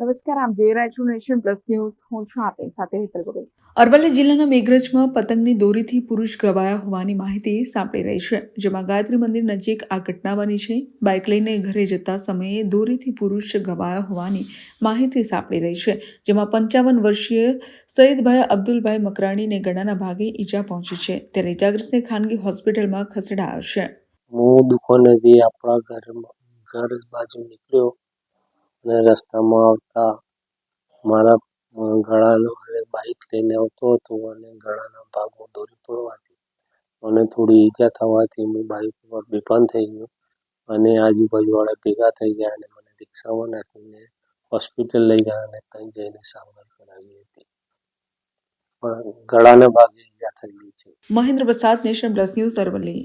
નમસ્કાર આપ જોઈ રહ્યા છો નેશન પ્લસ ન્યૂઝ. હું છું આપની સાથે હેતલ ગોગોઈ અરવલ્લી જિલ્લાના મેઘરજમાં પતંગની દોરીથી પુરુષ ગવાયા હોવાની માહિતી સાંપડી રહી છે જેમાં ગાયત્રી મંદિર નજીક આ ઘટના બની છે. બાઇક લઈને ઘરે જતા સમયે દોરીથી પુરુષ ગવાયા હોવાની માહિતી સાંપડી રહી છે જેમાં પંચાવન વર્ષીય સઈદભાઈ અબ્દુલભાઈ મકરાણીને ગળાના ભાગે ઈજા પહોંચી છે. ત્યારે ઇજાગ્રસ્તને ખાનગી હોસ્પિટલમાં ખસેડાયો છે. હું દુકાનેથી આપણા ઘરમાં ઘર બાજુ નીકળ્યો. અને રસ્તામાં આવતા મારા ગળાનો અને બાઇક લઈને આવતો હતો અને ગળાના ભાગમાં દોરી પડવાથી મને થોડી ઈજા થવાથી હું બાઇક ઉપર બેભાન થઈ ગયો અને આજુબાજુવાળા ભેગા થઈ ગયા અને મને રિક્ષામાં નાખીને હોસ્પિટલ લઈ ગયા અને ત્યાં જઈને સારવાર કરાવી હતી. પણ ગળાના ભાગે ઈજા થયેલી છે. મહેન્દ્ર પ્રસાદ નેશન પ્લસ ન્યૂઝ અરવલ્લી.